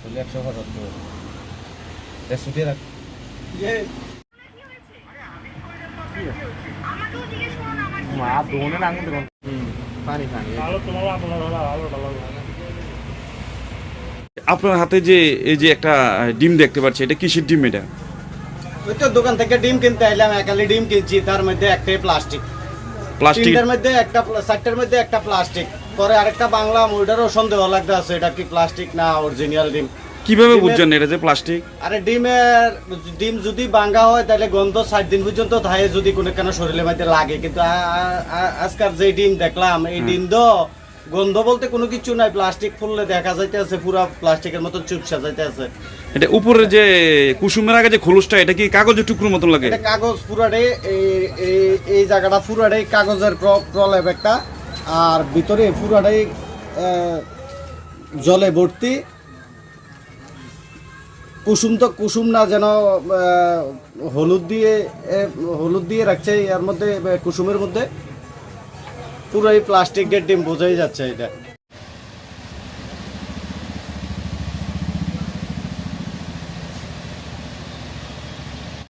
তাহলে একশো পঁচাত্তর। দেড়শো দিয়ে রাখ। মা দোনে আঙুল দেখুন পানি পানি। আপনার হাতে যে এই যে একটা ডিম দেখতে পাচ্ছি এটা কিসের ডিম এটা? ওই তো দোকান থেকে ডিম কিনতে এলাম একালি ডিম কিনছি তার মধ্যে একটাই প্লাস্টিক। প্লাস্টিক? তিনটার মধ্যে একটা চারটার মধ্যে একটা প্লাস্টিক। পরে আরেকটা বাংলা ওইটারও সন্দেহ লাগতে আছে এটা কি প্লাস্টিক না অরিজিনাল ডিম? কীভাবে বুঝছেন এটা যে প্লাস্টিক আরে ডিমের ডিম যদি বাঙ্গা হয় তাহলে গন্ধ ষাট দিন পর্যন্ত থাকে যদি কোনো কেন শরীরের মধ্যে লাগে। কিন্তু আজকাল যে ডিম দেখলাম এই ডিম তো গন্ধ বলতে কোনো কিছু নাই প্লাস্টিক ফুললে দেখা যাইতে আছে পুরা প্লাস্টিকের মতো চুপসা যাইতে আছে এটা উপরে যে কুসুমের আগে যে খোলসটা এটা কি কাগজের টুকরোর মতন লাগে? এটা কাগজ পুরাটাই এই এই- এই জায়গাটা পুরাটাই কাগজের প্র- প্রলেপ একটা। আর ভিতরে পুরাটাই জলে ভর্তি। কুসুম তো কুসুম না, যেন হলুদ দিয়ে হলুদ দিয়ে রাখছে এর মধ্যে কুসুমের মধ্যে। পুরো এই প্লাস্টিকের ডিম, বোঝাই যাচ্ছে এটা।